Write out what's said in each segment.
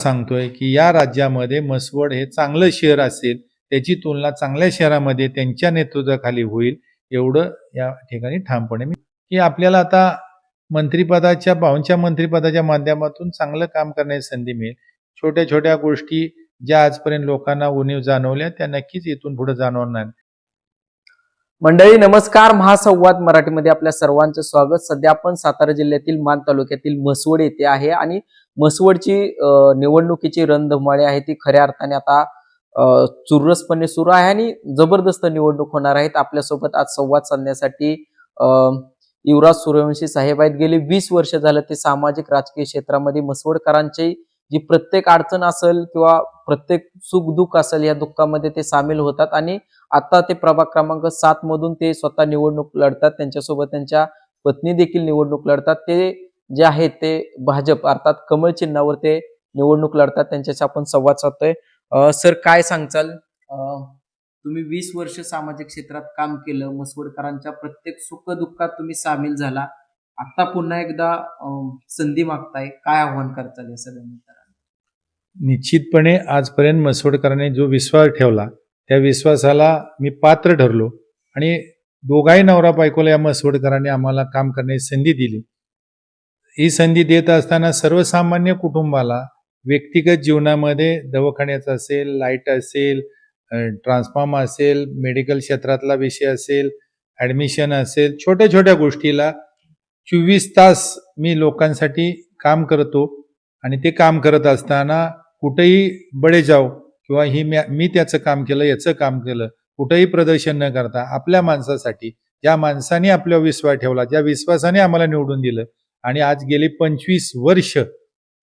सांगतोय की या राज्यामध्ये मसवड हे चांगलं शहर असेल त्याची तुलना चांगल्या शहरामध्ये त्यांच्या नेतृत्वाखाली होईल एवढं या ठिकाणी ठामपणे मी की आपल्याला आता मंत्रिपदाच्या भाऊंच्या मंत्रिपदाच्या माध्यमातून चांगलं काम करण्याची संधी मिळेल. छोट्या छोट्या गोष्टी ज्या आजपर्यंत लोकांना उणीव जाणवल्या त्या नक्कीच इथून पुढे जाणवणार मंडळी नमस्कार. महासंवाद मराठीमध्ये आपल्या सर्वांचं स्वागत. सध्या आपण सातारा जिल्ह्यातील मान तालुक्यातील म्हसवड येथे आहे आणि म्हसवडची निवडणुकीची रणधुमाळी आहे ती खऱ्या अर्थाने आता चुरसपणे सुरू आहे आणि जबरदस्त निवडणूक होणार आहेत. आपल्यासोबत आज संवाद साधण्यासाठी युवराज सूर्यवंशी साहेब आहेत. गेले वीस वर्ष झालं ते सामाजिक राजकीय क्षेत्रामध्ये म्हसवडकरांची जी प्रत्येक अडचण असेल किंवा प्रत्येक सुख दुःख असेल या दुःखामध्ये ते सामील होतात आणि आता ते प्रभाग क्रमांक सात मधून ते स्वतः निवडणूक लढतात. त्यांच्यासोबत त्यांच्या पत्नी देखील निवडणूक लढतात. ते जे आहेत ते भाजप अर्थात कमळ चिन्हावर ते निवडणूक लढतात त्यांच्याशी आपण संवाद साधतोय. सर काय सांगचाल? तुम्ही वीस वर्ष सामाजिक क्षेत्रात काम केलं मसवडकरांच्या प्रत्येक सुख दुःखात तुम्ही सामील झाला. आता पुन्हा एकदा संधी मागताय. काय आव्हान करताल या सगळ्या मित्रांना निश्चितपणे आजपर्यंत मसवडकरांनी जो विश्वास ठेवला त्या विश्वासाला मी पात्र ठरलो आणि दोघाही नवरा बायकोला या मसवडकरांनी आम्हाला काम करण्याची संधी दिली. ही संधी देत असताना सर्वसामान्य कुटुंबाला व्यक्तिगत जीवनामध्ये दवाखान्याचं असेल लाइट असेल ट्रान्सफॉर्म असेल मेडिकल क्षेत्रातला विषय असेल ॲडमिशन असेल छोट्या छोट्या गोष्टीला चोवीस तास मी लोकांसाठी काम करतो आणि ते काम करत असताना कुठेही बडे जाव किंवा ही मी मी त्याचं काम केलं याचं काम केलं कुठंही प्रदर्शन न करता आपल्या माणसासाठी ज्या माणसाने आपल्यावर विश्वास ठेवला ज्या विश्वासाने आम्हाला निवडून दिलं आणि आज गेली पंचवीस वर्ष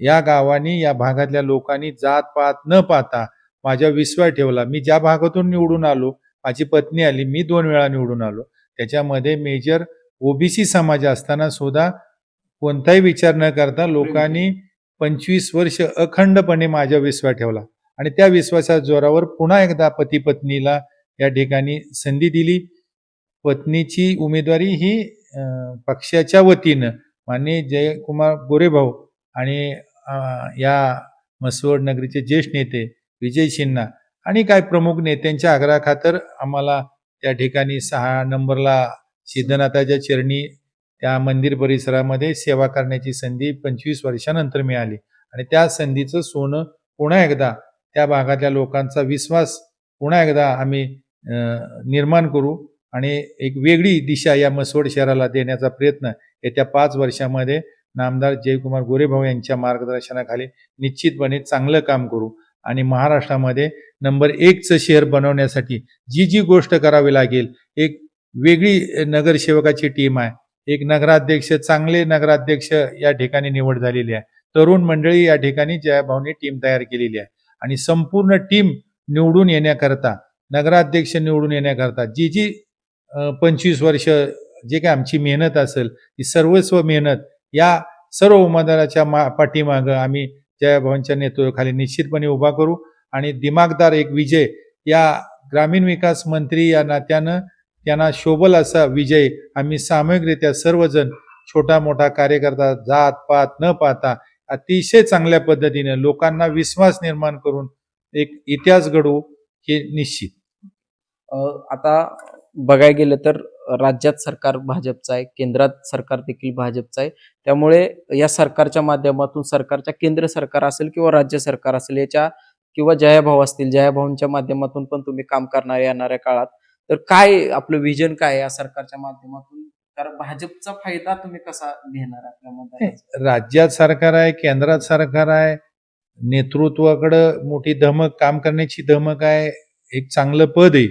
या गावाने या भागातल्या लोकांनी जात पात न पाहता माझ्या विश्वास ठेवला. मी ज्या भागातून निवडून आलो माझी पत्नी आली मी दोन वेळा निवडून आलो. त्याच्यामध्ये मेजर ओबीसी समाज असताना सुद्धा कोणताही विचार न करता लोकांनी पंचवीस वर्ष अखंडपणे माझ्या विश्वास ठेवला. आणि त्या विश्वासाच्या जोरावर पुन्हा एकदा पती पत्नीला या ठिकाणी संधी दिली. पत्नीची उमेदवारी ही पक्षाच्या वतीनं माननीय जयकुमार गोरेभाऊ आणि या मसवड नगरीचे ज्येष्ठ नेते विजय सिन्हा आणि काही प्रमुख नेत्यांच्या आग्रहाखातर आम्हाला त्या ठिकाणी सहा नंबरला सिद्धनाथाच्या चरणी त्या मंदिर परिसरामध्ये सेवा करण्याची संधी पंचवीस वर्षानंतर मिळाली. आणि त्या संधीचं सोनं पुन्हा एकदा त्या भागातल्या लोकांचा विश्वास पुन्हा एकदा आम्ही निर्माण करू. आणि एक वेगळी दिशा या मसवड शहराला देण्याचा प्रयत्न येत्या पाच वर्षामध्ये नामदार जयकुमार गोरेभाऊ यांच्या मार्गदर्शनाखाली निश्चितपणे चांगलं काम करू आणि महाराष्ट्रामध्ये नंबर एकचं शहर बनवण्यासाठी जी जी गोष्ट करावी लागेल एक वेगळी नगरसेवकाची टीम आहे एक नगराध्यक्ष चांगले नगराध्यक्ष या ठिकाणी निवड झालेली आहे तरुण मंडळी या ठिकाणी जयाभाऊने टीम तयार केलेली आहे आणि संपूर्ण टीम निवडून येण्याकरता नगराध्यक्ष निवडून येण्याकरता जी जी पंचवीस वर्ष जे काय आमची मेहनत असेल ती सर्वस्व मेहनत या सर्व उमेदवाराच्या मा पाठीमागं आम्ही जयाभाऊंच्या नेतृत्वाखाली निश्चितपणे उभा करू. आणि दिमागदार एक विजय या ग्रामीण विकास मंत्री या नात्यानं त्यांना शोभल असा विजय आम्ही सामूहिकरित्या सर्वजण छोटा मोठा कार्यकर्ता जात पात न पाहता अतिशय चांगल्या पद्धतीने लोकांना विश्वास निर्माण करून एक इतिहास घडवू हे निश्चित. आता बघायला गेलं तर राज्यात सरकार भाजपचं आहे केंद्रात सरकार देखील भाजपचं आहे. त्यामुळे या सरकारच्या माध्यमातून सरकारच्या केंद्र सरकार असेल किंवा राज्य सरकार असेल याच्या किंवा जयाभाऊ असतील जयाभाऊंच्या माध्यमातून पण तुम्ही काम करणार येणाऱ्या काळात तर काय आपलं विजन काय या सरकारच्या माध्यमातून? कारण भाजपचा फायदा तुम्ही कसा घेणार आपल्या राज्यात सरकार आहे केंद्रात सरकार आहे नेतृत्वाकडं मोठी धमक काम करण्याची धमक आहे एक चांगलं पद आहे.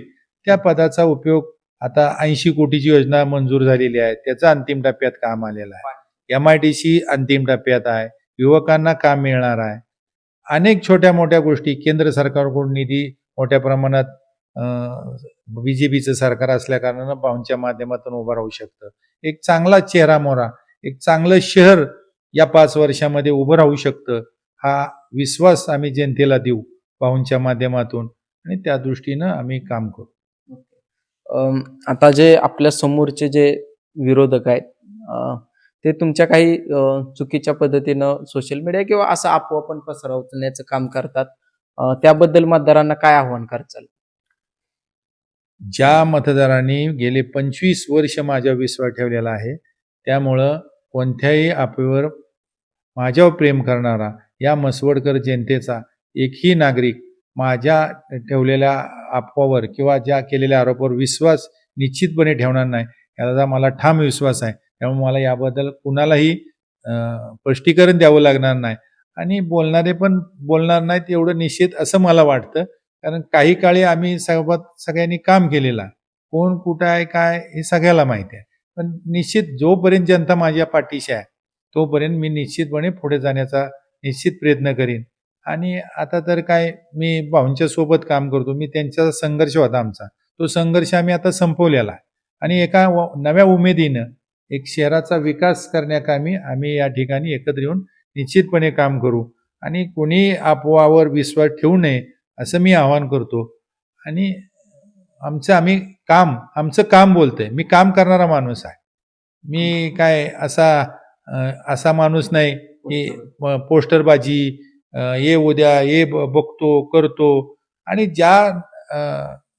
त्या पदाचा उपयोग आता ऐंशी कोटीची योजना मंजूर झालेली आहे. त्याचा अंतिम टप्प्यात काम आलेलं आहे. एम आय टी सी अंतिम टप्प्यात आहे. युवकांना काम मिळणार आहे. अनेक छोट्या मोठ्या गोष्टी केंद्र सरकारकडून निधी मोठ्या प्रमाणात बीजेपीचं सरकार असल्या कारणानं भाऊंच्या माध्यमातून उभं राहू शकतं. एक चांगला चेहरा मोरा एक चांगलं शहर या पाच वर्षामध्ये उभं राहू शकतं हा विश्वास आम्ही जनतेला देऊ भाऊंच्या माध्यमातून. आणि त्या दृष्टीनं आम्ही काम करू. आता जे आपल्या समोरचे जे विरोधक आहेत ते तुमच्या काही चुकीच्या पद्धतीनं सोशल मीडिया किंवा असं अफवा पण पसरवण्याचं काम करतात त्याबद्दल मतदारांना काय आव्हान करचाल ज्या मतदारांनी गेले पंचवीस वर्ष माझ्या विश्वास ठेवलेला आहे त्यामुळं कोणत्याही अफवेवर माझ्यावर प्रेम करणारा या मसवडकर जनतेचा एकही नागरिक माझ्या ठेवलेल्या आपोवर किंवा ज्या केलेल्या आरोपावर विश्वास निश्चितपणे ठेवणार नाही याचा मला ठाम विश्वास आहे. त्यामुळे मला याबद्दल कुणालाही स्पष्टीकरण द्यावं लागणार नाही. आणि बोलणारे पण बोलणार नाहीत एवढं निश्चित असं मला वाटतं. कारण काही काळी आम्ही सोबत सगळ्यांनी काम केलेलं कोण कुठं आहे काय हे सगळ्याला माहिती आहे. पण निश्चित जोपर्यंत जनता माझ्या पाठीशी आहे तोपर्यंत मी निश्चितपणे पुढे जाण्याचा निश्चित प्रयत्न करीन. आणि आता तर काय मी भाऊंच्या सोबत काम करतो मी त्यांचा संघर्ष होता आमचा. तो संघर्ष आम्ही आता संपवलेला आहे. आणि एका नव्या उमेदीनं एक शहराचा विकास करण्याकामी आम्ही या ठिकाणी एकत्र येऊन निश्चितपणे काम करू. आणि कोणी अफवावर विश्वास ठेवू नये असं मी आवाहन करतो. आणि आमचं आम्ही काम आमचं काम बोलतंय. मी काम करणारा माणूस आहे. मी काय असा असा माणूस नाही की पोस्टरबाजी ये उद्या ये ब- बघतो करतो. आणि ज्या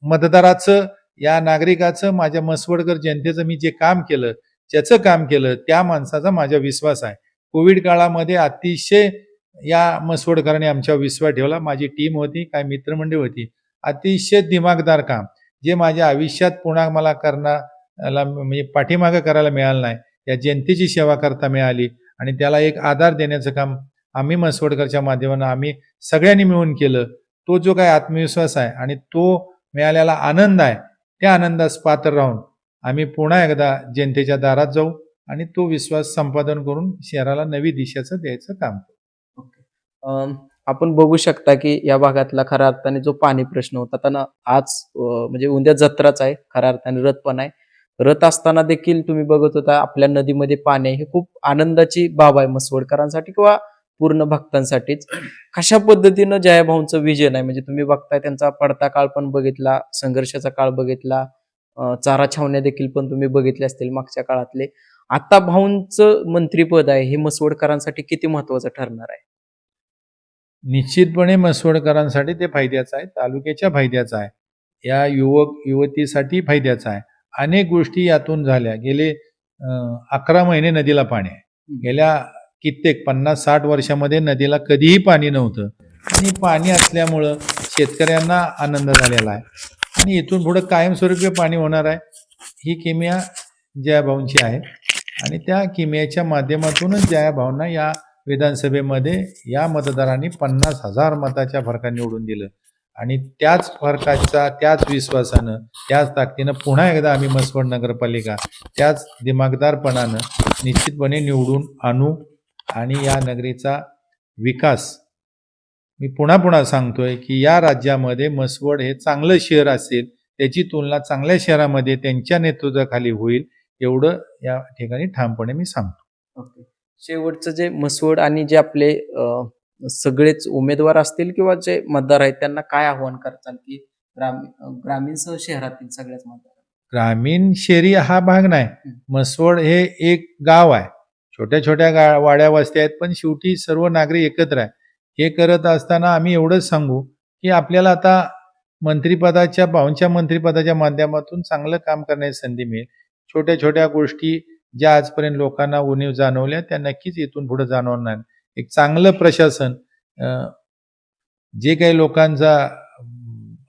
मतदाराचं या नागरिकाचं माझ्या मसवडकर जनतेचं मी जे काम केलं ज्याचं काम केलं त्या माणसाचा माझा विश्वास आहे. कोविड काळामध्ये अतिशय या मसवडकरांनी आमच्यावर विश्वास ठेवला. माझी टीम होती काय मित्रमंडळी होती. अतिशय दिमागदार काम. जे माझ्या आयुष्यात पुन्हा मला करण्याला म्हणजे पाठीमागं करायला मिळालं नाही या जनतेची सेवा करता मिळाली आणि त्याला एक आधार देण्याचं काम आम्ही मसवडकरच्या माध्यमानं आम्ही सगळ्यांनी मिळून केलं. तो जो काय आत्मविश्वास आहे आणि तो मिळालेला आनंद आहे त्या आनंदास पात्र राहून आम्ही पुन्हा एकदा जनतेच्या दारात जाऊ आणि तो विश्वास संपादन करून शहराला नवी दिशेचं द्यायचं काम करू. आपण बघू शकता की या भागातला खऱ्या अर्थाने जो पाणी प्रश्न होता त्यांना आज म्हणजे उद्या जत्राच आहे खऱ्या अर्थाने रथ पण आहे. रथ असताना देखील तुम्ही बघत होता आपल्या नदीमध्ये पाणी आहे हे खूप आनंदाची बाब आहे मसवडकरांसाठी किंवा पूर्ण भक्तांसाठीच. कशा पद्धतीनं जयाभाऊंचं विजन आहे? म्हणजे तुम्ही बघताय त्यांचा पडता काळ पण बघितला संघर्षाचा काळ बघितला चारा छावण्या देखील पण तुम्ही बघितले असतील मागच्या काळातले. आता भाऊंचं मंत्रीपद आहे हे मसवडकरांसाठी किती महत्वाचं ठरणार आहे? निश्चितपणे मसवडकरांसाठी ते फायद्याचं आहे तालुक्याच्या फायद्याचं आहे. या युवक युवतीसाठी फायद्याचं आहे. अनेक गोष्टी यातून झाल्या. गेले अकरा महिने नदीला पाणी आहे. गेल्या कित्येक पन्नास साठ वर्षामध्ये नदीला कधीही पाणी नव्हतं. आणि पाणी असल्यामुळं शेतकऱ्यांना आनंद झालेला आहे. आणि इथून पुढं कायमस्वरूपी पाणी होणार आहे ही किमिया जयाभाऊंची आहे. आणि त्या किमियाच्या माध्यमातूनच जयाभाऊंना या विधानसभेमध्ये या मतदारांनी पन्नास हजार मताच्या फरकाने निवडून दिलं. आणि त्याच फरकाचा त्याच विश्वासानं त्याच ताकदीनं पुन्हा एकदा आम्ही मसवड नगरपालिका त्याच दिमागदारपणानं निश्चितपणे निवडून आणू. आणि या नगरीचा विकास. मी पुन्हा पुन्हा सांगतोय की या राज्यामध्ये मसवड हे चांगलं शहर असेल त्याची तुलना चांगल्या शहरामध्ये त्यांच्या नेतृत्वाखाली होईल एवढं या ठिकाणी ठामपणे मी सांगतो. ओके. शेवटचं जे मसवड आणि जे आपले सगळेच उमेदवार असतील किंवा जे मतदार आहेत त्यांना काय आव्हान करताल की ग्रामीण ग्रामीणसह शहरातील सगळ्याच मतदार ग्रामीण शहरी हा भाग नाही. मसवड हे एक गाव आहे. छोट्या छोट्या गा वाड्या वस्त्या आहेत पण शेवटी सर्व नागरिक एकत्र आहे हे करत असताना आम्ही एवढंच सांगू की आपल्याला आता मंत्रिपदाच्या भाऊंच्या मंत्रिपदाच्या माध्यमातून चांगलं काम करण्याची संधी मिळेल. छोट्या छोट्या गोष्टी ज्या आजपर्यंत लोकांना उणीव जाणवल्या त्या नक्कीच इथून पुढे जाणवणार. एक चांगलं प्रशासन जे काही लोकांचा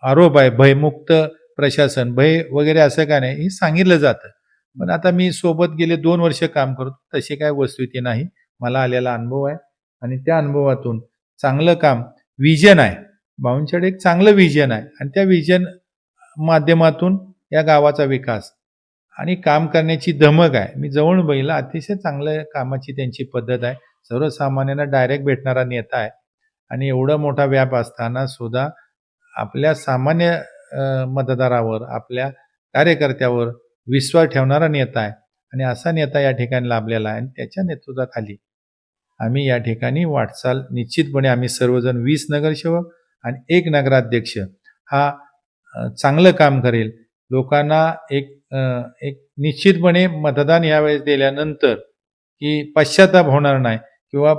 आरोप आहे भयमुक्त प्रशासन भय वगैरे असं काय नाही हे सांगितलं जातं. पण आता मी सोबत गेले दोन वर्ष काम करतो. तशी काय वस्तुस्थिती नाही. मला आलेला अनुभव आहे. आणि त्या अनुभवातून चांगलं काम विजन आहे. बावनशेड एक चांगलं विजन आहे. आणि त्या विजन माध्यमातून या गावाचा विकास आणि काम करण्याची धमक आहे. मी जवळून बघितलं अतिशय चांगल्या कामाची त्यांची पद्धत आहे. सर्वसामान्यांना डायरेक्ट भेटणारा नेता आहे. आणि एवढा मोठा व्याप असताना सुद्धा आपल्या सामान्य मतदारावर आपल्या कार्यकर्त्यावर विश्वास ठेवणारा नेता आहे. आणि असा नेता या ठिकाणी लाभलेला आहे आणि त्याच्या नेतृत्वाखाली आम्ही या ठिकाणी वाटचाल निश्चितपणे आम्ही सर्वजण वीस नगरसेवक आणि एक नगराध्यक्ष हा चांगलं काम करेल. लोकांना एक एक निश्चितपणे मतदान यावेळेस दिल्यानंतर की पश्चाताप होणार नाही किंवा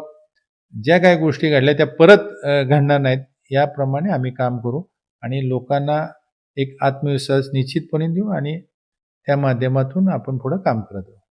ज्या काही गोष्टी घडल्या त्या परत घडणार नाहीत याप्रमाणे आम्ही काम करू आणि लोकांना एक आत्मविश्वास निश्चितपणे देऊ आणि त्या माध्यमातून आपण पुढं काम करत आहोत.